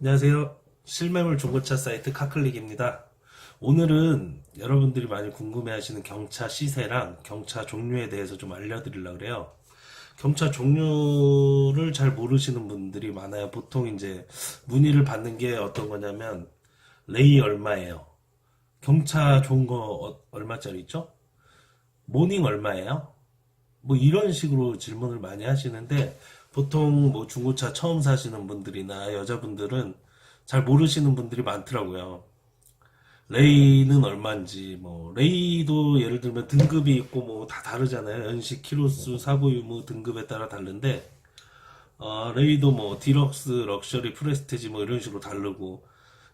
안녕하세요. 실매물 중고차 사이트 카클릭입니다. 오늘은 여러분들이 많이 궁금해하시는 경차 시세랑 경차 종류에 대해서 좀 알려드리려고 그래요. 경차 종류를 잘 모르시는 분들이 많아요. 보통 이제 문의를 받는 게 어떤 거냐면 레이 얼마예요? 경차 좋은 거 어- 얼마짜리 있죠? 모닝 얼마예요? 뭐 이런 식으로 질문을 많이 하시는데 보통 뭐 중고차 처음 사시는 분들이나 여자분들은 잘 모르시는 분들이 많더라고요. 레이는 얼마인지 뭐 레이도 예를 들면 등급이 있고 뭐 다 다르잖아요. 연식, 키로수, 사고 유무 등급에 따라 다른데 어, 레이도 뭐 디럭스, 럭셔리, 프레스티지 뭐 이런 식으로 다르고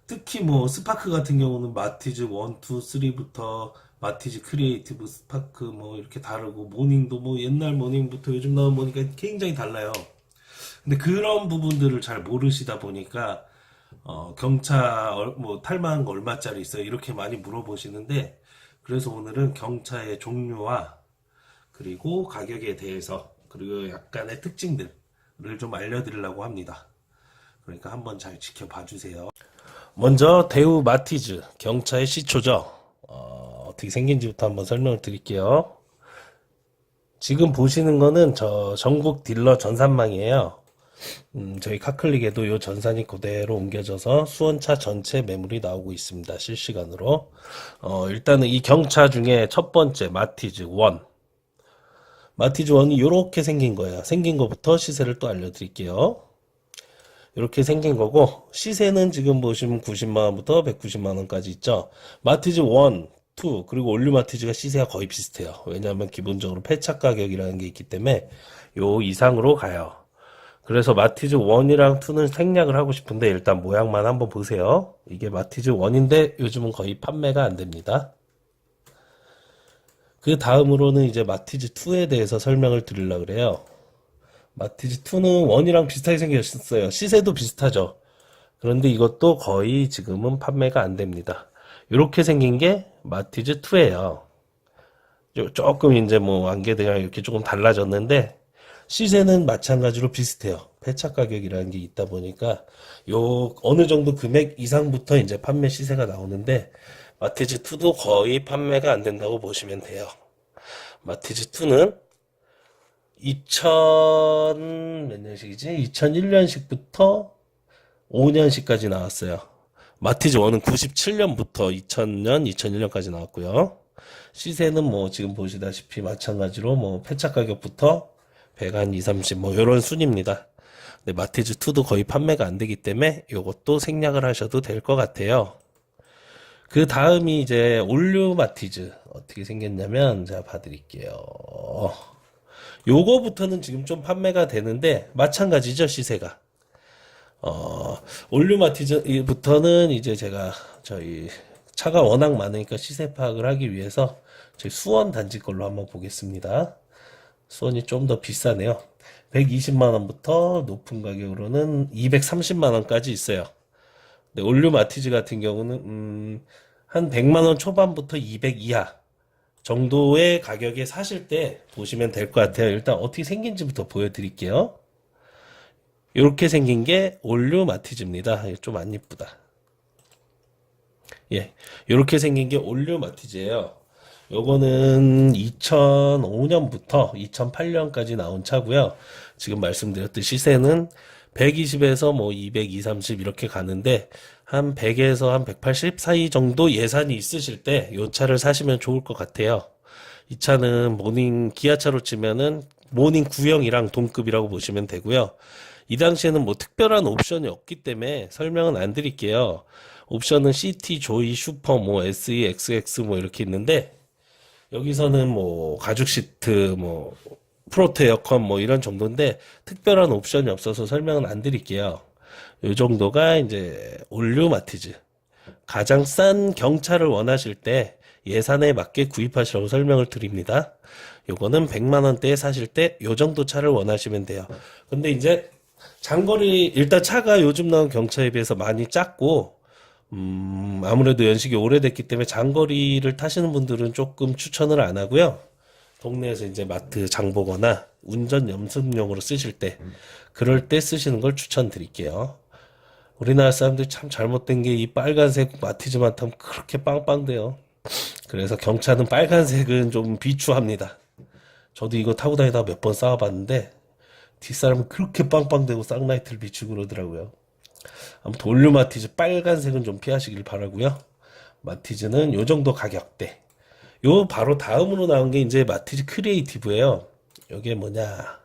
특히 뭐 스파크 같은 경우는 마티즈 1, 2, 3부터 마티즈 크리에이티브 스파크 뭐 이렇게 다르고 모닝도 뭐 옛날 모닝부터 요즘 나온 모닝까지 굉장히 달라요. 근데 그런 부분들을 잘 모르시다 보니까 어, 경차 얼- 뭐 탈만한 거 얼마짜리 있어요? 이렇게 많이 물어보시는데 그래서 오늘은 경차의 종류와 그리고 가격에 대해서 그리고 약간의 특징들을 좀 알려드리려고 합니다. 그러니까 한번 잘 지켜봐 주세요. 먼저 대우 마티즈 경차의 시초죠. 어, 어떻게 생긴지부터 한번 설명을 드릴게요. 지금 보시는 거는 저 전국 딜러 전산망이에요. 음, 저희 카클릭에도 요 전산이 그대로 옮겨져서 수원차 전체 매물이 나오고 있습니다. 실시간으로. 어, 일단은 이 경차 중에 첫 번째 마티즈 1. 마티즈 1이 요렇게 생긴 거예요. 생긴 거부터 시세를 또 알려드릴게요. 이렇게 생긴 거고 시세는 지금 보시면 90만 원부터 190만 원까지 있죠. 마티즈 1, 2 그리고 올류 마티즈가 시세가 거의 비슷해요. 왜냐하면 기본적으로 폐차 가격이라는 게 있기 때문에 요 이상으로 가요. 그래서 마티즈 1이랑 2는 생략을 하고 싶은데 일단 모양만 한번 보세요. 이게 마티즈 1인데 요즘은 거의 판매가 안 됩니다. 그 다음으로는 이제 마티즈 2에 대해서 설명을 드리려고 그래요. 마티즈 2는 1이랑 비슷하게 생겼어요. 시세도 비슷하죠. 그런데 이것도 거의 지금은 판매가 안 됩니다. 이렇게 생긴 게 마티즈 2예요. 조금 이제 뭐 안개대가 이렇게 조금 달라졌는데 시세는 마찬가지로 비슷해요. 폐차 가격이라는 게 있다 보니까 요 어느 정도 금액 이상부터 이제 판매 시세가 나오는데 마티즈 2도 거의 판매가 안 된다고 보시면 돼요. 마티즈 2는 2000, 몇 년식이지? 2001년식부터 5년식까지 나왔어요. 마티즈 1은 97년부터 2000년, 2001년까지 나왔고요. 시세는 뭐 지금 보시다시피 마찬가지로 뭐 폐차 가격부터 100, 한 2, 30, 뭐 요런 순입니다. 근데 마티즈 2도 거의 판매가 안 되기 때문에 요것도 생략을 하셔도 될 것 같아요. 그 다음이 이제 올류 마티즈 어떻게 생겼냐면 제가 봐드릴게요. 요거부터는 지금 좀 판매가 되는데 마찬가지죠 시세가. 어, 올류 마티즈부터는 이제 제가 저희 차가 워낙 많으니까 시세 파악을 하기 위해서 저희 수원 단지 걸로 한번 보겠습니다. 수원이 좀 더 비싸네요. 120만 원부터 높은 가격으로는 230만 원까지 있어요. 근데 올류 마티즈 같은 경우는 음, 한 100만 원 초반부터 200 이하 정도의 가격에 사실 때 보시면 될 것 같아요. 일단 어떻게 생긴지부터 보여드릴게요. 이렇게 생긴 게 올류 마티즈입니다. 좀 안 이쁘다. 예, 이렇게 생긴 게 올류 마티즈예요. 요거는 2005년부터 2008년까지 나온 차고요. 지금 말씀드렸듯이 시세는 120에서 뭐 200, 230 이렇게 가는데 한 100에서 한 180 사이 정도 예산이 있으실 때 요 차를 사시면 좋을 것 같아요. 이 차는 모닝 기아차로 치면은 모닝 구형이랑 동급이라고 보시면 되고요. 이 당시에는 뭐 특별한 옵션이 없기 때문에 설명은 안 드릴게요. 옵션은 CT, 조이, 슈퍼, 뭐 SE, XX 뭐 이렇게 있는데 여기서는 뭐 가죽 시트, 뭐 프로트 에어컨 뭐 이런 정도인데 특별한 옵션이 없어서 설명은 안 드릴게요. 이 정도가 이제 올류 마티즈. 가장 싼 경차를 원하실 때 예산에 맞게 구입하시라고 설명을 드립니다. 요거는 100만 원대에 사실 때 요 정도 차를 원하시면 돼요. 근데 이제 장거리 일단 차가 요즘 나온 경차에 비해서 많이 작고 음, 아무래도 연식이 오래됐기 때문에 장거리를 타시는 분들은 조금 추천을 안 하고요. 동네에서 이제 마트 장 보거나 운전 연습용으로 쓰실 때, 그럴 때 쓰시는 걸 추천드릴게요. 우리나라 사람들이 참 잘못된 게 이 빨간색 마티즈만 타면 그렇게 빵빵돼요. 그래서 경차는 빨간색은 좀 비추합니다. 저도 이거 타고 다니다가 몇번 싸워봤는데 뒷사람은 그렇게 빵빵대고 쌍라이트를 비추고 그러더라고요. 아무튼 올류 마티즈 빨간색은 좀 피하시길 바라고요. 마티즈는 요 정도 가격대. 요 바로 다음으로 나온 게 이제 마티즈 크리에이티브예요. 요게 뭐냐?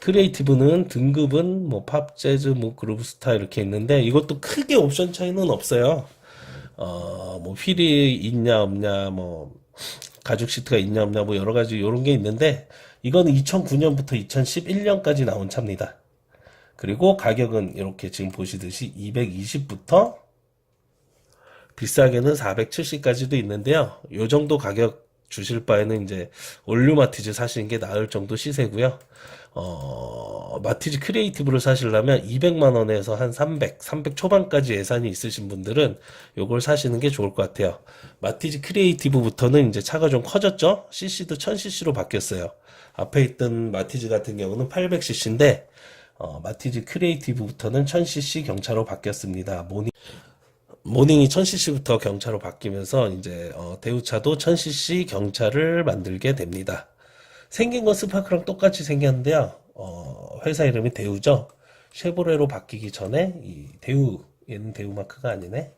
크리에이티브는 등급은 뭐 팝, 재즈, 뭐 그루브 스타 이렇게 있는데 이것도 크게 옵션 차이는 없어요. 어, 뭐 휠이 있냐 없냐 뭐 가죽 시트가 있냐 없냐 뭐 여러 가지 요런 게 있는데 이거는 2009년부터 2011년까지 나온 차입니다. 그리고 가격은 이렇게 지금 보시듯이 220부터 비싸게는 470까지도 있는데요. 요 정도 가격 주실 바에는 이제 올류 마티즈 사시는 게 나을 정도 시세고요. 어, 마티즈 크리에이티브를 사시려면 200만 원에서 한 300, 300 초반까지 예산이 있으신 분들은 요걸 사시는 게 좋을 것 같아요. 마티즈 크리에이티브부터는 이제 차가 좀 커졌죠? CC도 1000cc로 바뀌었어요. 앞에 있던 마티즈 같은 경우는 800cc인데, 어, 마티즈 크리에이티브부터는 1000cc 경차로 바뀌었습니다. 모닝, 모닝이 1000cc부터 경차로 바뀌면서 이제 어, 대우차도 1000cc 경차를 만들게 됩니다. 생긴 건 스파크랑 똑같이 생겼는데요. 어, 회사 이름이 대우죠. 쉐보레로 바뀌기 전에 이 대우 얘는 대우 마크가 아니네.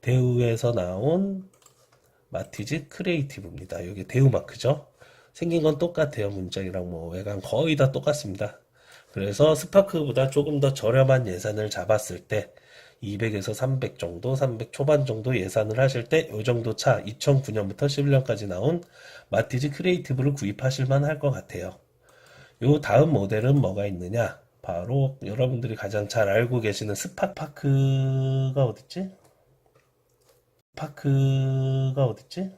대우에서 나온 마티즈 크리에이티브입니다. 이게 대우 마크죠. 생긴 건 똑같아요. 문짝이랑 뭐 외관 거의 다 똑같습니다. 그래서 스파크보다 조금 더 저렴한 예산을 잡았을 때 200에서 300 정도, 300 초반 정도 예산을 하실 때 이 정도 차 2009년부터 11년까지 나온 마티즈 크리에이티브를 구입하실 만 할 것 같아요. 요 다음 모델은 뭐가 있느냐? 바로 여러분들이 가장 잘 알고 계시는 스파파크가 어딨지? 파크가 어딨지?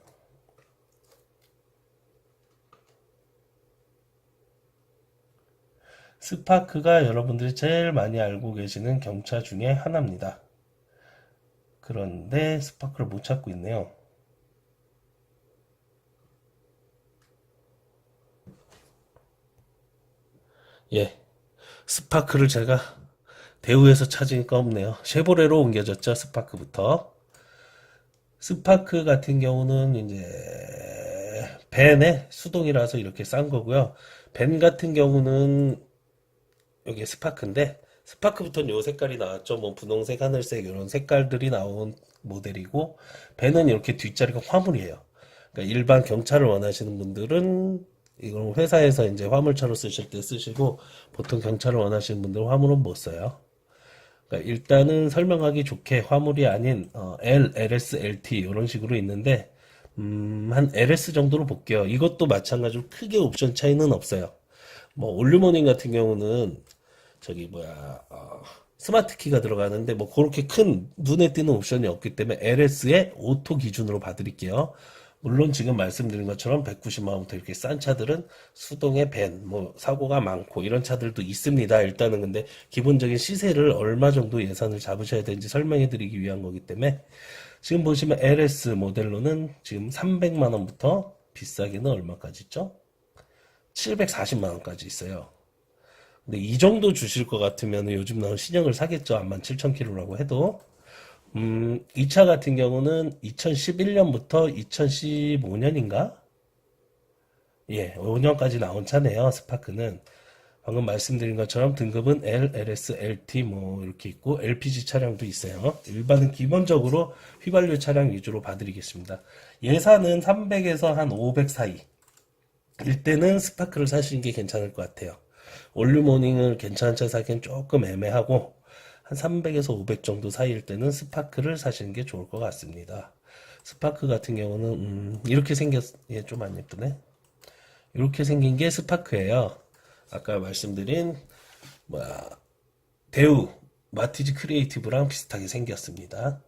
스파크가 여러분들이 제일 많이 알고 계시는 경차 중에 하나입니다. 그런데 스파크를 못 찾고 있네요. 예. 스파크를 제가 대우에서 찾으니까 없네요. 쉐보레로 옮겨졌죠, 스파크부터. 스파크 같은 경우는 이제 벤의 수동이라서 이렇게 싼 거고요. 벤 같은 경우는 여기 스파크인데 스파크부터는 요 색깔이 나왔죠. 뭐 분홍색, 하늘색 이런 색깔들이 나온 모델이고 벤은 이렇게 뒷자리가 화물이에요. 그러니까 일반 경차를 원하시는 분들은 이건 회사에서 이제 화물차로 쓰실 때 쓰시고 보통 경차를 원하시는 분들은 화물은 못 써요. 그러니까 일단은 설명하기 좋게 화물이 아닌 어, L, LS, LT 이런 식으로 있는데 음, 한 LS 정도로 볼게요. 이것도 마찬가지로 크게 옵션 차이는 없어요. 뭐 올류모닝 같은 경우는 저기 뭐야 어, 스마트 키가 들어가는데 뭐 그렇게 큰 눈에 띄는 옵션이 없기 때문에 LS의 오토 기준으로 봐드릴게요. 물론 지금 말씀드린 것처럼 190만 원부터 이렇게 싼 차들은 수동의 밴, 뭐 사고가 많고 이런 차들도 있습니다. 일단은 근데 기본적인 시세를 얼마 정도 예산을 잡으셔야 되는지 설명해 드리기 위한 거기 때문에 지금 보시면 LS 모델로는 지금 300만 원부터 비싸게는 얼마까지 있죠? 740만 원까지 있어요. 근데 이 정도 주실 것 같으면 요즘 나온 신형을 사겠죠. 17,000km라고 해도. 음, 이 차 같은 경우는 2011년부터 2015년인가? 예, 5년까지 나온 차네요. 스파크는. 방금 말씀드린 것처럼 등급은 L, LS, LT 뭐 이렇게 있고 LPG 차량도 있어요. 일반은 기본적으로 휘발유 차량 위주로 봐드리겠습니다. 예산은 300에서 한 500 사이. 일때는 스파크를 사시는 게 괜찮을 것 같아요. 올류모닝을 괜찮은 차 사기엔 조금 애매하고 한 300에서 500 정도 사이일 때는 스파크를 사시는 게 좋을 것 같습니다. 스파크 같은 경우는 음, 이렇게 생겼 얘좀 안 예쁘네. 이렇게 생긴 게 스파크예요. 아까 말씀드린 뭐야 대우 마티즈 크리에이티브랑 비슷하게 생겼습니다.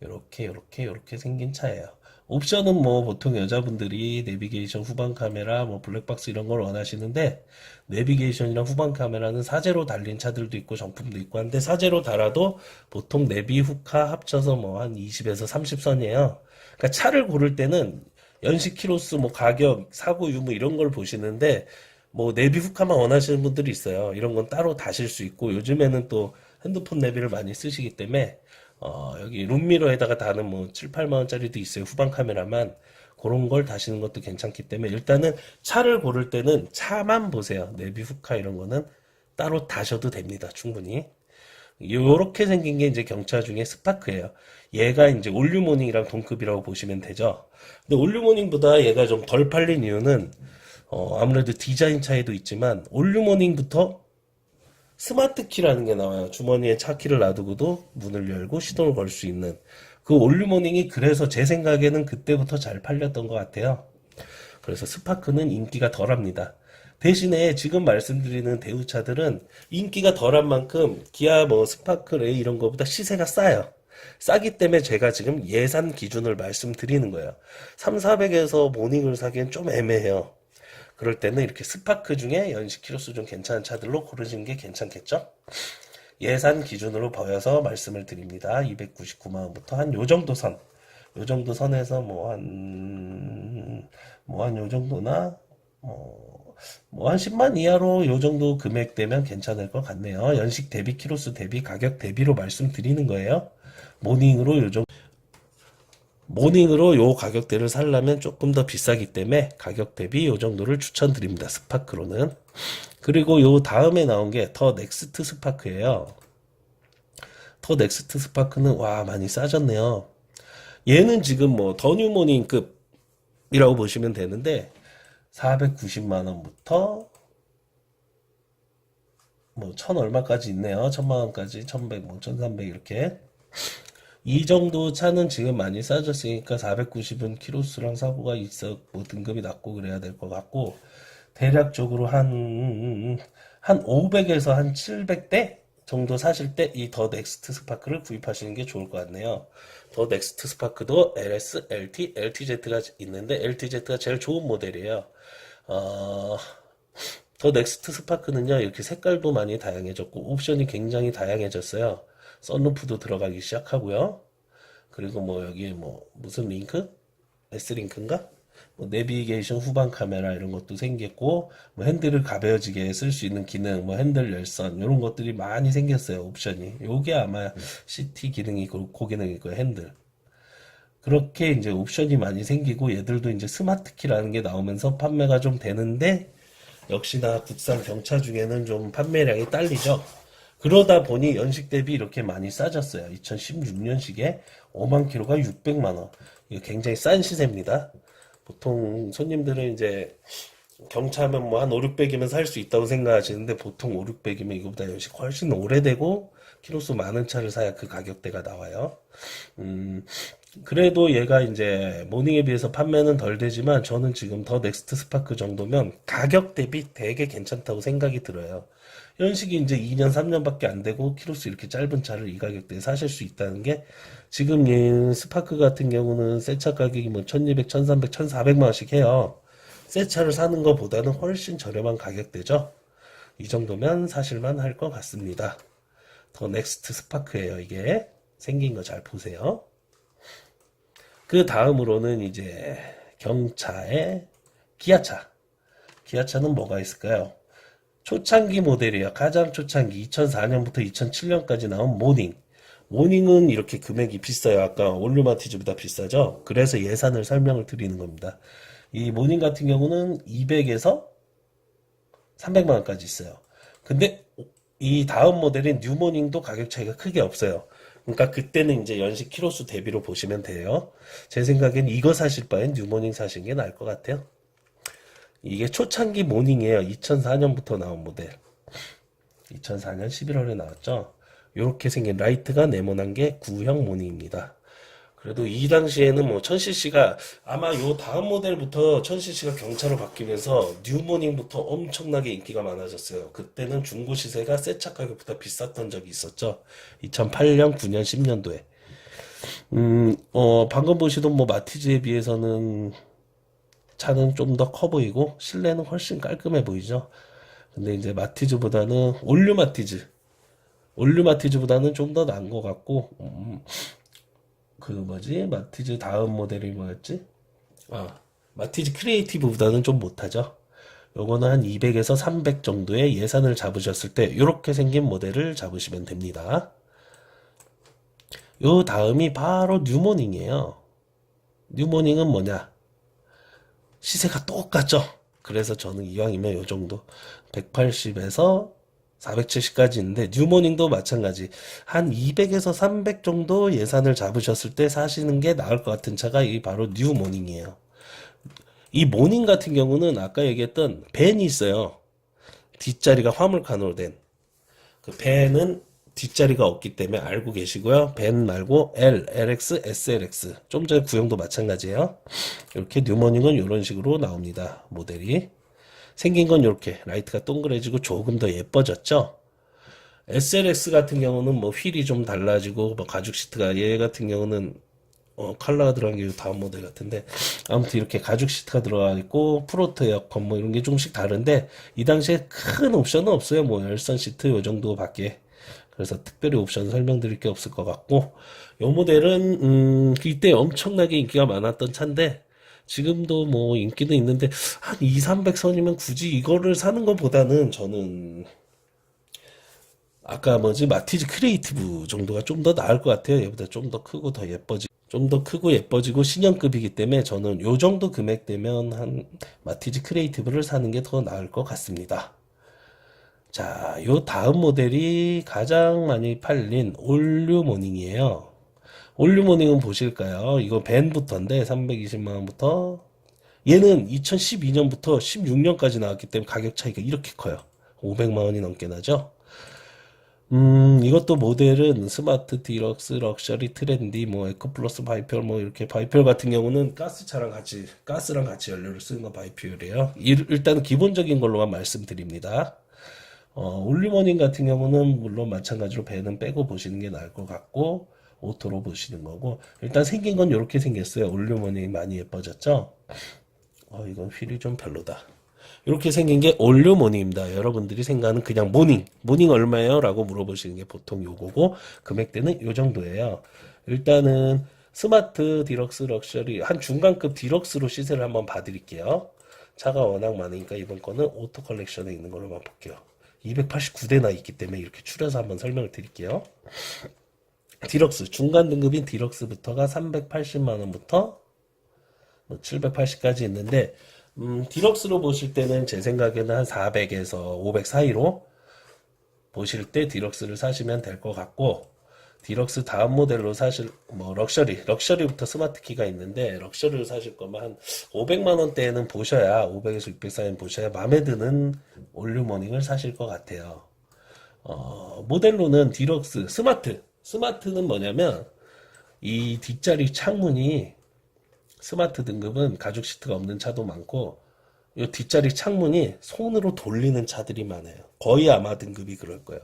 이렇게 이렇게 이렇게 생긴 차예요. 옵션은 뭐 보통 여자분들이 내비게이션 후방 카메라 뭐 블랙박스 이런 걸 원하시는데 내비게이션이랑 후방 카메라는 사제로 달린 차들도 있고 정품도 있고 한데 사제로 달아도 보통 내비 후카 합쳐서 뭐 한 20에서 30선이에요. 그러니까 차를 고를 때는 연식 키로수 뭐 가격 사고 유무 이런 걸 보시는데 뭐 내비 후카만 원하시는 분들이 있어요. 이런 건 따로 다실 수 있고 요즘에는 또 핸드폰 내비를 많이 쓰시기 때문에 어, 여기 룸미러에다가 다는 뭐 7, 8만 원짜리도 있어요. 후방 카메라만. 그런 걸 다시는 것도 괜찮기 때문에 일단은 차를 고를 때는 차만 보세요. 내비 후카 이런 거는 따로 다셔도 됩니다. 충분히. 요렇게 생긴 게 이제 경차 중에 스파크예요. 얘가 이제 올류모닝이랑 동급이라고 보시면 되죠. 근데 올류모닝보다 얘가 좀 덜 팔린 이유는 어, 아무래도 디자인 차이도 있지만 올류모닝부터 스마트 키라는 게 나와요. 주머니에 차 키를 놔두고도 문을 열고 시동을 걸 수 있는 그 올류모닝이 그래서 제 생각에는 그때부터 잘 팔렸던 것 같아요. 그래서 스파크는 인기가 덜합니다. 대신에 지금 말씀드리는 대우차들은 인기가 덜한 만큼 기아 뭐 스파크 레이 이런 거보다 시세가 싸요. 싸기 때문에 제가 지금 예산 기준을 말씀드리는 거예요. 3, 400에서 모닝을 사기엔 좀 애매해요. 그럴 때는 이렇게 스파크 중에 연식 키로수 좀 괜찮은 차들로 고르시는 게 괜찮겠죠? 예산 기준으로 보여서 말씀을 드립니다. 299만 원부터 한 요 정도 선. 요 정도 선에서 뭐 한, 뭐 한 요 정도나, 뭐, 뭐한 10만 이하로 요 정도 금액 되면 괜찮을 것 같네요. 연식 대비 키로수 대비 가격 대비로 말씀드리는 거예요. 모닝으로 요 정도. 모닝으로 요 가격대를 살려면 조금 더 비싸기 때문에 가격 대비 요 정도를 추천드립니다. 스파크로는. 그리고 요 다음에 나온 게 더 넥스트 스파크예요. 더 넥스트 스파크는 와 많이 싸졌네요. 얘는 지금 뭐 더 뉴모닝급이라고 보시면 되는데 490만 원부터 뭐 천 얼마까지 있네요. 천만 원까지 1100, 뭐1300 이렇게 이 정도 차는 지금 많이 싸졌으니까 490은 키로수랑 사고가 있어 뭐 등급이 낮고 그래야 될 것 같고 대략적으로 한, 한 500에서 한 700대 정도 사실 때 이 더 넥스트 스파크를 구입하시는 게 좋을 것 같네요. 더 넥스트 스파크도 LS, LT, LTZ가 있는데 LTZ가 제일 좋은 모델이에요. 어, 더 넥스트 스파크는요, 이렇게 색깔도 많이 다양해졌고, 옵션이 굉장히 다양해졌어요. 썬루프도 들어가기 시작하고요. 그리고 뭐 여기에 뭐 무슨 링크? S링크인가? 뭐 내비게이션 후방 카메라 이런 것도 생겼고 뭐 핸들을 가벼워지게 쓸 수 있는 기능, 뭐 핸들 열선 이런 것들이 많이 생겼어요. 옵션이. 요게 아마 CT 기능이 고, 고 기능일 거예요. 핸들. 그렇게 이제 옵션이 많이 생기고 얘들도 이제 스마트 키라는 게 나오면서 판매가 좀 되는데 역시나 국산 경차 중에는 좀 판매량이 딸리죠. 그러다 보니 연식 대비 이렇게 많이 싸졌어요. 2016년식에 5만 킬로가 600만 원. 이거 굉장히 싼 시세입니다. 보통 손님들은 이제 경차하면 뭐 한 5, 600이면 살 수 있다고 생각하시는데 보통 5, 600이면 이거보다 연식 훨씬 오래되고 키로수 많은 차를 사야 그 가격대가 나와요. 음, 그래도 얘가 이제 모닝에 비해서 판매는 덜 되지만 저는 지금 더 넥스트 스파크 정도면 가격 대비 되게 괜찮다고 생각이 들어요. 연식이 이제 2년, 3년밖에 안 되고 키로수 이렇게 짧은 차를 이 가격대에 사실 수 있다는 게 지금 이 스파크 같은 경우는 새 차 가격이 뭐 1200, 1300, 1400만 원씩 해요. 새 차를 사는 것보다는 훨씬 저렴한 가격대죠. 이 정도면 사실만 할 것 같습니다. 더 넥스트 스파크예요, 이게. 생긴 거 잘 보세요. 그 다음으로는 이제 경차의 기아차. 기아차는 뭐가 있을까요? 초창기 모델이에요. 가장 초창기 2004년부터 2007년까지 나온 모닝. 모닝은 이렇게 금액이 비싸요. 아까 올류마티즈보다 비싸죠. 그래서 예산을 설명을 드리는 겁니다. 이 모닝 같은 경우는 200에서 300만 원까지 있어요. 근데 이 다음 모델인 뉴모닝도 가격 차이가 크게 없어요. 그러니까 그때는 이제 연식 키로수 대비로 보시면 돼요. 제 생각엔 이거 사실 바엔 뉴모닝 사시는 게 나을 것 같아요. 이게 초창기 모닝이에요. 2004년부터 나온 모델. 2004년 11월에 나왔죠. 이렇게 생긴 라이트가 네모난 게 구형 모닝입니다. 그래도 이 당시에는 뭐 1000cc가 아마 요 다음 모델부터 1000cc가 경차로 바뀌면서 뉴모닝부터 엄청나게 인기가 많아졌어요. 그때는 중고 시세가 새 차 가격보다 비쌌던 적이 있었죠. 2008년, 9년, 10년도에. 음, 어, 방금 보시던 뭐 마티즈에 비해서는 차는 좀 더 커 보이고 실내는 훨씬 깔끔해 보이죠. 근데 이제 마티즈보다는 올류 마티즈, 올류 마티즈보다는 좀 더 나은 것 같고 음, 그 뭐지 마티즈 다음 모델이 뭐였지? 아 마티즈 크리에이티브보다는 좀 못하죠. 요거는 한 200에서 300 정도의 예산을 잡으셨을 때 이렇게 생긴 모델을 잡으시면 됩니다. 요 다음이 바로 뉴모닝이에요. 뉴모닝은 뭐냐? 시세가 똑같죠. 그래서 저는 이왕이면 요 정도 180에서 470까지 있는데 뉴모닝도 마찬가지 한 200에서 300 정도 예산을 잡으셨을 때 사시는 게 나을 것 같은 차가 이 바로 뉴모닝이에요. 이 모닝 같은 경우는 아까 얘기했던 벤이 있어요. 뒷자리가 화물칸으로 된. 그 벤은 뒷자리가 없기 때문에 알고 계시고요. 벤 말고 L, LX, SLX. 좀 전에 구형도 마찬가지예요. 이렇게 뉴모닝은 이런 식으로 나옵니다. 모델이. 생긴 건 이렇게 라이트가 동그래지고 조금 더 예뻐졌죠. SLX 같은 경우는 뭐 휠이 좀 달라지고 뭐 가죽 시트가 얘 같은 경우는 어, 컬러가 들어간 게 다음 모델 같은데 아무튼 이렇게 가죽 시트가 들어가 있고 프로트 에어컨 뭐 이런 게 조금씩 다른데 이 당시에 큰 옵션은 없어요 뭐 열선 시트 요 정도밖에 그래서 특별히 옵션 설명드릴 게 없을 것 같고 요 모델은 음 이때 엄청나게 인기가 많았던 차인데 지금도 뭐 인기는 있는데 한 2, 300선이면 굳이 이거를 사는 것보다는 저는 아까 뭐지 마티즈 크리에이티브 정도가 좀 더 나을 것 같아요. 얘보다 좀 더 크고 더 예뻐지, 좀 더 크고 예뻐지고 신형급이기 때문에 저는 요 정도 금액 되면 한 마티즈 크리에이티브를 사는 게 더 나을 것 같습니다. 자, 요 다음 모델이 가장 많이 팔린 올류 모닝이에요. 올류 모닝은 보실까요? 이거 벤부터인데 320만 원부터 얘는 2012년부터 16년까지 나왔기 때문에 가격 차이가 이렇게 커요. 500만 원이 넘게 나죠? 음, 이것도 모델은 스마트 디럭스, 럭셔리, 트렌디, 뭐 에코플러스 바이퓨얼 뭐 이렇게 바이퓨얼 같은 경우는 가스차랑 같이 가스랑 같이 연료를 쓰는 건 바이퓨얼이에요. 일- 일단 기본적인 걸로만 말씀드립니다. 어, 올리머닝 같은 경우는 물론 마찬가지로 배는 빼고 보시는 게 나을 것 같고 오토로 보시는 거고 일단 생긴 건 이렇게 생겼어요. 올리머닝 많이 예뻐졌죠? 어, 이건 휠이 좀 별로다. 이렇게 생긴 게 올류 모닝입니다. 여러분들이 생각하는 그냥 모닝, 모닝 얼마예요? 라고 물어보시는 게 보통 요거고, 금액대는 요 정도예요. 일단은 스마트 디럭스 럭셔리, 한 중간급 디럭스로 시세를 한번 봐드릴게요. 차가 워낙 많으니까 이번 거는 오토 컬렉션에 있는 걸로만 볼게요. 289대나 있기 때문에 이렇게 추려서 한번 설명을 드릴게요. 디럭스, 중간 등급인 디럭스부터가 380만 원부터 뭐 780까지 있는데 음, 디럭스로 보실 때는 제 생각에는 한 400에서 500 사이로 보실 때 디럭스를 사시면 될 것 같고 디럭스 다음 모델로 사실 뭐 럭셔리 럭셔리부터 스마트 키가 있는데 럭셔리를 사실 거면 한 500만 원대에는 보셔야 500에서 600 사이는 보셔야 마음에 드는 올류머닝을 사실 것 같아요. 어, 모델로는 디럭스 스마트 스마트는 뭐냐면 이 뒷자리 창문이 스마트 등급은 가죽 시트가 없는 차도 많고 이 뒷자리 창문이 손으로 돌리는 차들이 많아요. 거의 아마 등급이 그럴 거예요.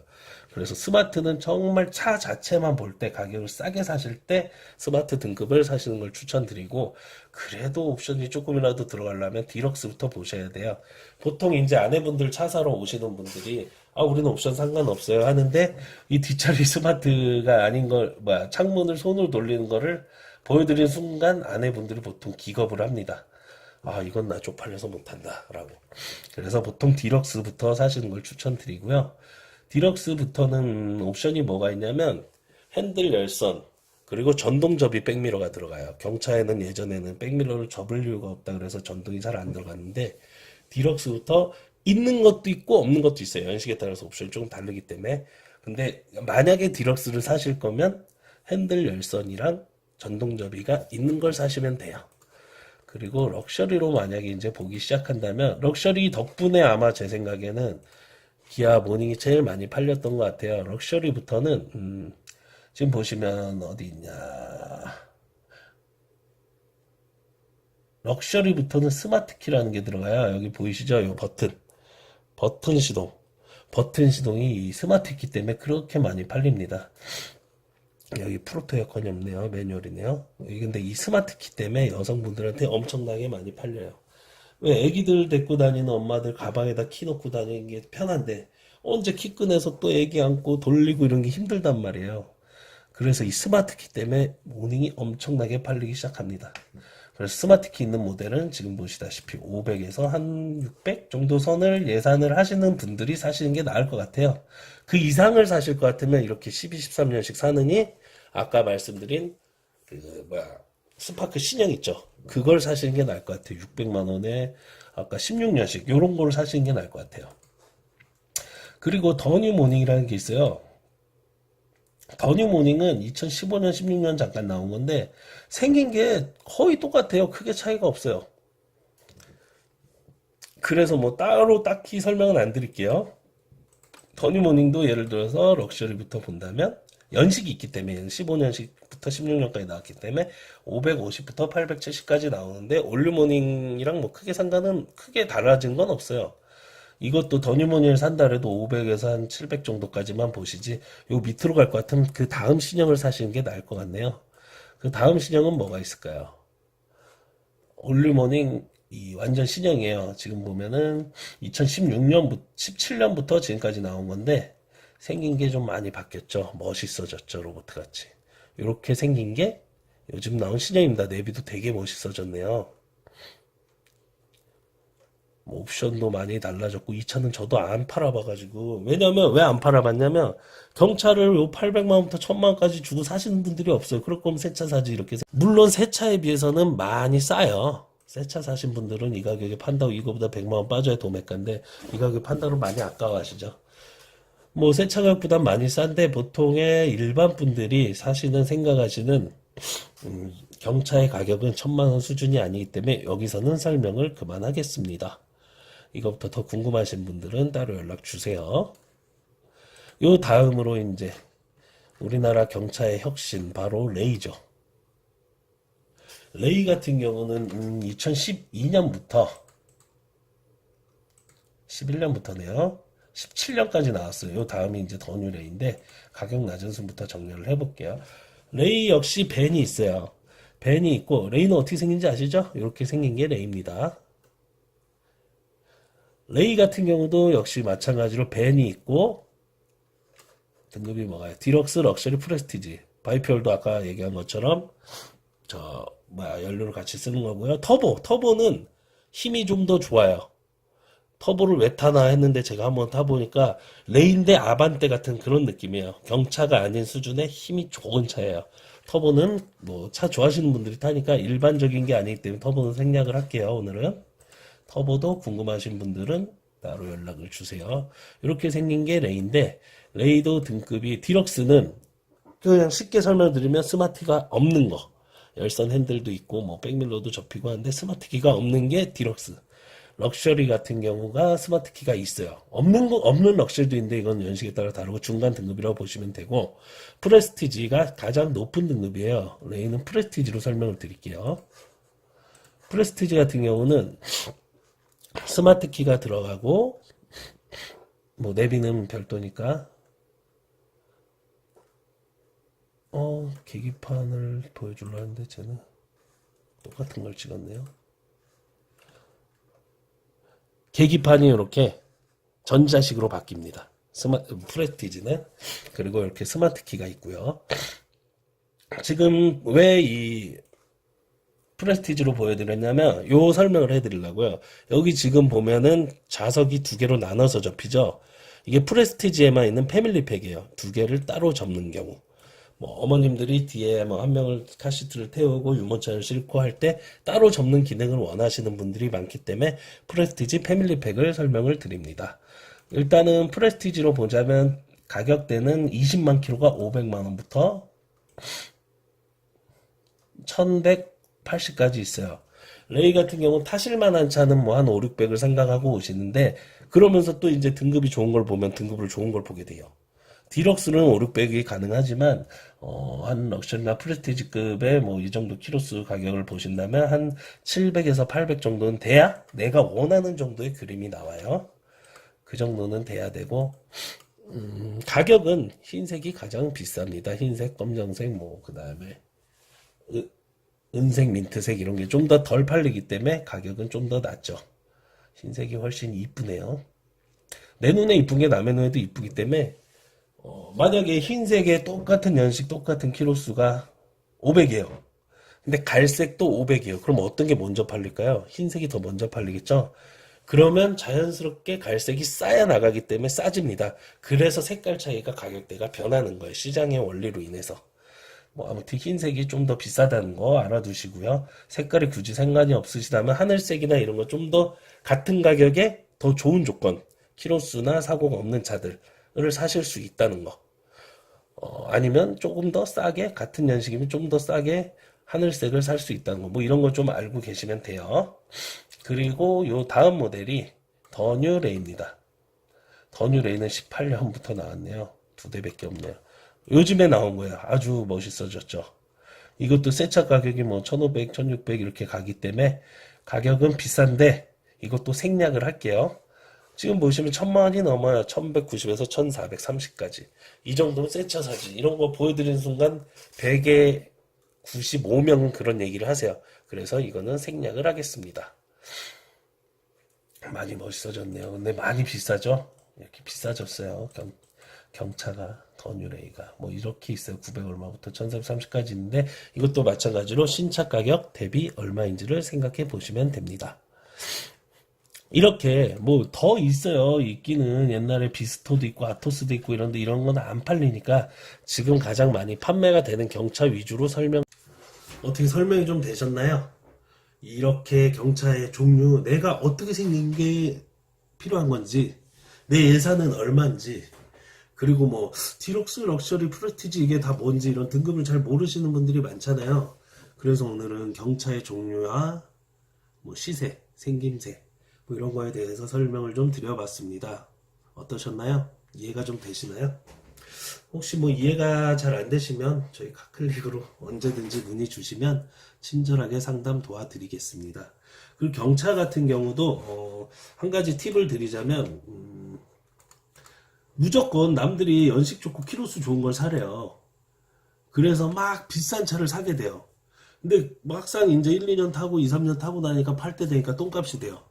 그래서 스마트는 정말 차 자체만 볼 때 가격을 싸게 사실 때 스마트 등급을 사시는 걸 추천드리고 그래도 옵션이 조금이라도 들어가려면 디럭스부터 보셔야 돼요. 보통 이제 아내분들 차 사러 오시는 분들이 아 우리는 옵션 상관없어요 하는데 이 뒷자리 스마트가 아닌 걸 뭐야 창문을 손으로 돌리는 거를 보여드리는 순간 아내분들이 보통 기겁을 합니다. 아, 이건 나 쪽팔려서 못한다. 라고. 그래서 보통 디럭스부터 사시는 걸 추천드리고요. 디럭스부터는 옵션이 뭐가 있냐면 핸들 열선, 그리고 전동 접이 백미러가 들어가요. 경차에는 예전에는 백미러를 접을 이유가 없다 그래서 전동이 잘 안 들어갔는데 디럭스부터 있는 것도 있고 없는 것도 있어요. 연식에 따라서 옵션이 조금 다르기 때문에. 근데 만약에 디럭스를 사실 거면 핸들 열선이랑 전동 접이가 있는 걸 사시면 돼요. 그리고 럭셔리로 만약에 이제 보기 시작한다면 럭셔리 덕분에 아마 제 생각에는 기아 모닝이 제일 많이 팔렸던 것 같아요. 럭셔리부터는 음, 지금 보시면 어디 있냐 럭셔리부터는 스마트 키라는 게 들어가요. 여기 보이시죠? 이 버튼 버튼 시동 버튼 시동이 이 스마트 키 때문에 그렇게 많이 팔립니다. 여기 프로토 에어컨이 없네요. 매뉴얼이네요. 근데 이 스마트 키 때문에 여성분들한테 엄청나게 많이 팔려요. 왜 애기들 데리고 다니는 엄마들 가방에다 키 넣고 다니는 게 편한데 언제 키 꺼내서 또 애기 안고 돌리고 이런 게 힘들단 말이에요. 그래서 이 스마트 키 때문에 모닝이 엄청나게 팔리기 시작합니다. 그래서 스마트키 있는 모델은 지금 보시다시피 500에서 한 600 정도 선을 예산을 하시는 분들이 사시는 게 나을 것 같아요. 그 이상을 사실 것 같으면 이렇게 12, 13년식 사느니 아까 말씀드린 그 뭐야 스파크 신형 있죠. 그걸 사시는 게 나을 것 같아요. 600만 원에 아까 16년식 요런 걸 사시는 게 나을 것 같아요. 그리고 더뉴 모닝이라는 게 있어요. 더뉴 모닝은 2015년, 16년 잠깐 나온 건데 생긴 게 거의 똑같아요. 크게 차이가 없어요. 그래서 뭐 따로 딱히 설명은 안 드릴게요. 더뉴 모닝도 예를 들어서 럭셔리부터 본다면 연식이 있기 때문에 15년식 부터 16년까지 나왔기 때문에 550부터 870까지 나오는데 올류 모닝이랑 뭐 크게 상관은 크게 달라진 건 없어요. 이것도 더뉴모니를 산다 해도 500에서 한 700 정도까지만 보시지 요 밑으로 갈 것 같으면 그 다음 신형을 사시는 게 나을 것 같네요. 그 다음 신형은 뭐가 있을까요? 올류모닝 이 완전 신형이에요. 지금 보면은 2016년부터 17년부터 지금까지 나온 건데 생긴 게 좀 많이 바뀌었죠. 멋있어졌죠. 로봇 같이. 이렇게 생긴 게 요즘 나온 신형입니다. 내비도 되게 멋있어졌네요. 뭐 옵션도 많이 달라졌고 이 차는 저도 안 팔아봐가지고 왜냐면 왜 안 팔아봤냐면 경차를 요 800만 원부터 1000만 원까지 주고 사시는 분들이 없어요. 그럴 거면 새 차 사지 이렇게 생- 물론 새 차에 비해서는 많이 싸요. 새 차 사신 분들은 이 가격에 판다고 이거보다 100만 원 빠져야 도매가인데 이 가격에 판다고 많이 아까워하시죠. 뭐새차 가격보다 많이 싼데 보통의 일반 분들이 사시는 생각하시는 음, 경차의 가격은 천만 원 수준이 아니기 때문에 여기서는 설명을 그만하겠습니다. 이것부터 더 궁금하신 분들은 따로 연락 주세요. 요 다음으로 이제 우리나라 경차의 혁신 바로 레이죠. 레이 같은 경우는 음, 2012년부터 11년부터네요. 17년까지 나왔어요. 요 다음이 이제 더 뉴 레이인데 가격 낮은 순부터 정리를 해볼게요. 레이 역시 벤이 있어요. 벤이 있고 레이는 어떻게 생긴지 아시죠? 이렇게 생긴 게 레이입니다. 레이 같은 경우도 역시 마찬가지로 벤이 있고 등급이 뭐가요? 디럭스, 럭셔리, 프레스티지. 바이피얼도 아까 얘기한 것처럼 저 뭐야 연료를 같이 쓰는 거고요. 터보, 터보는 힘이 좀 더 좋아요. 터보를 왜 타나 했는데 제가 한번 타보니까 레인데 아반떼 같은 그런 느낌이에요. 경차가 아닌 수준의 힘이 좋은 차예요. 터보는 뭐 차 좋아하시는 분들이 타니까 일반적인 게 아니기 때문에 터보는 생략을 할게요. 오늘은. 터보도 궁금하신 분들은 따로 연락을 주세요. 이렇게 생긴 게 레이인데 레이도 등급이 디럭스는 그냥 쉽게 설명드리면 스마트가 없는 거. 열선 핸들도 있고 뭐 백밀러도 접히고 하는데 스마트 키가 없는 게 디럭스. 럭셔리 같은 경우가 스마트 키가 있어요. 없는 거 없는 럭셔리도 있는데 이건 연식에 따라 다르고 중간 등급이라고 보시면 되고 프레스티지가 가장 높은 등급이에요. 레이는 프레스티지로 설명을 드릴게요. 프레스티지 같은 경우는 스마트 키가 들어가고 뭐 내비는 별도니까 어 계기판을 보여주려 하는데 쟤는 똑같은 걸 찍었네요. 계기판이 이렇게 전자식으로 바뀝니다. 스마 프레스티지는 그리고 이렇게 스마트 키가 있고요. 지금 왜 이 프레스티지로 보여드렸냐면 요 설명을 해드리려고요. 여기 지금 보면은 좌석이 두 개로 나눠서 접히죠. 이게 프레스티지에만 있는 패밀리팩이에요. 두 개를 따로 접는 경우. 뭐 어머님들이 뒤에 뭐 한 명을 카시트를 태우고 유모차를 싣고 할 때 따로 접는 기능을 원하시는 분들이 많기 때문에 프레스티지 패밀리팩을 설명을 드립니다. 일단은 프레스티지로 보자면 가격대는 20만 킬로가 500만 원부터 1180까지 있어요. 레이 같은 경우는 타실만한 차는 뭐 한 5, 600을 생각하고 오시는데 그러면서 또 이제 등급이 좋은 걸 보면 등급을 좋은 걸 보게 돼요. 디럭스는 5, 600이 가능하지만 어, 한 럭셔리나 프레스티지급의 뭐 이 정도 키로수 가격을 보신다면 한 700에서 800 정도는 돼야 내가 원하는 정도의 그림이 나와요. 그 정도는 돼야 되고 음, 가격은 흰색이 가장 비쌉니다. 흰색, 검정색, 뭐 그 다음에 으- 은색, 민트색 이런 게 좀 더 덜 팔리기 때문에 가격은 좀 더 낮죠. 흰색이 훨씬 이쁘네요. 내 눈에 이쁜 게 남의 눈에도 이쁘기 때문에 어, 만약에 흰색에 똑같은 연식, 똑같은 키로수가 500이에요. 근데 갈색도 500이에요. 그럼 어떤 게 먼저 팔릴까요? 흰색이 더 먼저 팔리겠죠? 그러면 자연스럽게 갈색이 쌓여 나가기 때문에 싸집니다. 그래서 색깔 차이가 가격대가 변하는 거예요. 시장의 원리로 인해서. 뭐 아무튼 흰색이 좀 더 비싸다는 거 알아두시고요. 색깔이 굳이 상관이 없으시다면 하늘색이나 이런 거 좀 더 같은 가격에 더 좋은 조건, 키로수나 사고가 없는 차들 을 사실 수 있다는 거. 어, 아니면 조금 더 싸게 같은 연식이면 좀더 싸게 하늘색을 살 수 있다는 거. 뭐 이런 거 좀 알고 계시면 돼요. 그리고 요 다음 모델이 더뉴레이입니다. 더뉴레이는 18년부터 나왔네요. 두 대밖에 없네요. 요즘에 나온 거예요. 아주 멋있어졌죠. 이것도 새 차 가격이 뭐 1500, 1600 이렇게 가기 때문에 가격은 비싼데 이것도 생략을 할게요. 지금 보시면 천만 원이 넘어요. 1190에서 1430까지. 이 정도면 새차 사지. 이런 거 보여드리는 순간 100에 95명 그런 얘기를 하세요. 그래서 이거는 생략을 하겠습니다. 많이 멋있어졌네요. 근데 많이 비싸죠? 이렇게 비싸졌어요. 경, 경차가, 더뉴레이가. 뭐 이렇게 있어요. 900 얼마부터 1330까지 있는데 이것도 마찬가지로 신차 가격 대비 얼마인지를 생각해 보시면 됩니다. 이렇게 뭐 더 있어요. 있기는 옛날에 비스토도 있고 아토스도 있고 이런데 이런 건 안 팔리니까 지금 가장 많이 판매가 되는 경차 위주로 설명 어떻게 설명이 좀 되셨나요? 이렇게 경차의 종류 내가 어떻게 생긴 게 필요한 건지 내 예산은 얼마인지 그리고 뭐 디럭스 럭셔리 프레티지 이게 다 뭔지 이런 등급을 잘 모르시는 분들이 많잖아요. 그래서 오늘은 경차의 종류와 뭐 시세, 생김새 뭐 이런 거에 대해서 설명을 좀 드려봤습니다. 어떠셨나요? 이해가 좀 되시나요? 혹시 뭐 이해가 잘 안 되시면 저희 카클릭으로 언제든지 문의 주시면 친절하게 상담 도와드리겠습니다. 그리고 경차 같은 경우도 어, 한 가지 팁을 드리자면 음, 무조건 남들이 연식 좋고 키로수 좋은 걸 사래요. 그래서 막 비싼 차를 사게 돼요. 근데 막상 이제 1, 2년 타고 2, 3년 타고 나니까 팔 때 되니까 똥값이 돼요.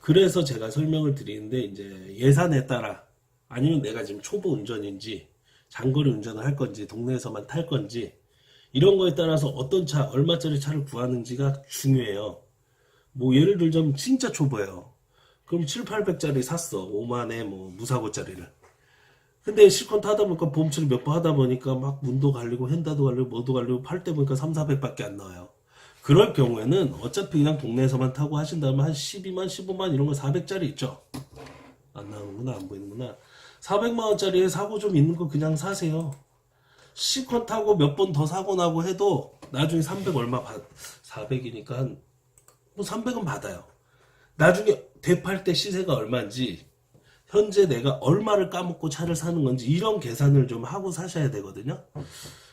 그래서 제가 설명을 드리는데 이제 예산에 따라 아니면 내가 지금 초보 운전인지 장거리 운전을 할 건지 동네에서만 탈 건지 이런 거에 따라서 어떤 차 얼마짜리 차를 구하는지가 중요해요. 뭐 예를 들자면 진짜 초보예요. 그럼 7, 800짜리 샀어. 5만에 뭐 무사고짜리를. 근데 실컷 타다 보니까 보험처리 몇번 하다 보니까 막 문도 갈리고 핸다도 갈리고 뭐도 갈리고 팔 때 보니까 3, 400밖에 안 나와요. 그럴 경우에는 어차피 그냥 동네에서만 타고 하신다면 한 12만, 15만 이런 거 400짜리 있죠. 안 나오는구나, 안 보이는구나. 400만 원짜리에 사고 좀 있는 거 그냥 사세요. 실컷 타고 몇 번 더 사고 나고 해도 나중에 300 얼마 받, 400이니까 한, 뭐 300은 받아요. 나중에 되팔 때 시세가 얼마인지, 현재 내가 얼마를 까먹고 차를 사는 건지, 이런 계산을 좀 하고 사셔야 되거든요.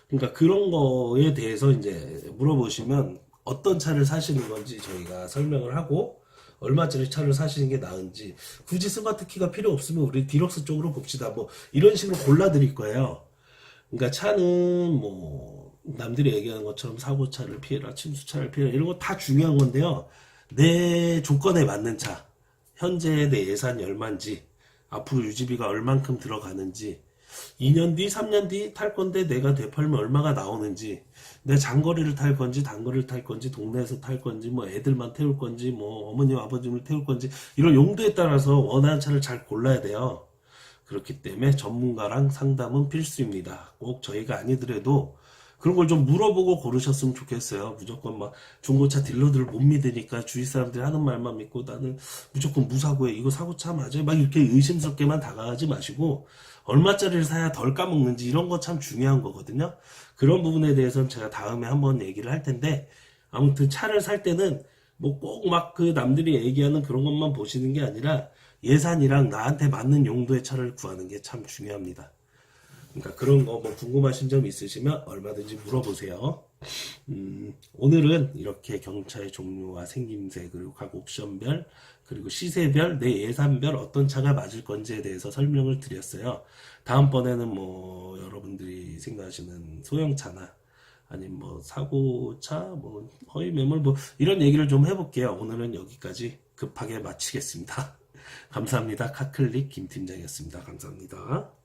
그러니까 그런 거에 대해서 이제 물어보시면 어떤 차를 사시는 건지 저희가 설명을 하고 얼마짜리 차를 사시는 게 나은지 굳이 스마트 키가 필요 없으면 우리 디럭스 쪽으로 봅시다. 뭐 이런 식으로 골라 드릴 거예요. 그러니까 차는 뭐 남들이 얘기하는 것처럼 사고차를 피해라, 침수차를 피해라 이런 거 다 중요한 건데요. 내 조건에 맞는 차, 현재 내 예산이 얼마인지, 앞으로 유지비가 얼만큼 들어가는지, 2년 뒤, 3년 뒤 탈 건데 내가 되팔면 얼마가 나오는지, 내 장거리를 탈 건지, 단거리를 탈 건지, 동네에서 탈 건지, 뭐 애들만 태울 건지, 뭐 어머님, 아버님을 태울 건지, 이런 용도에 따라서 원하는 차를 잘 골라야 돼요. 그렇기 때문에 전문가랑 상담은 필수입니다. 꼭 저희가 아니더라도 그런 걸 좀 물어보고 고르셨으면 좋겠어요. 무조건 막 중고차 딜러들을 못 믿으니까 주위 사람들이 하는 말만 믿고 나는 무조건 무사고에 이거 사고차 맞아요. 막 이렇게 의심스럽게만 다가가지 마시고 얼마짜리를 사야 덜 까먹는지 이런 거 참 중요한 거거든요. 그런 부분에 대해서는 제가 다음에 한번 얘기를 할 텐데 아무튼 차를 살 때는 뭐 꼭 막 그 남들이 얘기하는 그런 것만 보시는 게 아니라 예산이랑 나한테 맞는 용도의 차를 구하는 게 참 중요합니다. 그러니까 그런 거 뭐 궁금하신 점 있으시면 얼마든지 물어보세요. 음, 오늘은 이렇게 경차의 종류와 생김새 그리고 각 옵션별 그리고 시세별 내 예산별 어떤 차가 맞을 건지에 대해서 설명을 드렸어요. 다음번에는 뭐 여러분들이 생각하시는 소형차나 아니면 뭐 사고차 뭐 허위 매물 뭐 이런 얘기를 좀 해볼게요. 오늘은 여기까지 급하게 마치겠습니다. 감사합니다. 카클릭 김 팀장이었습니다. 감사합니다.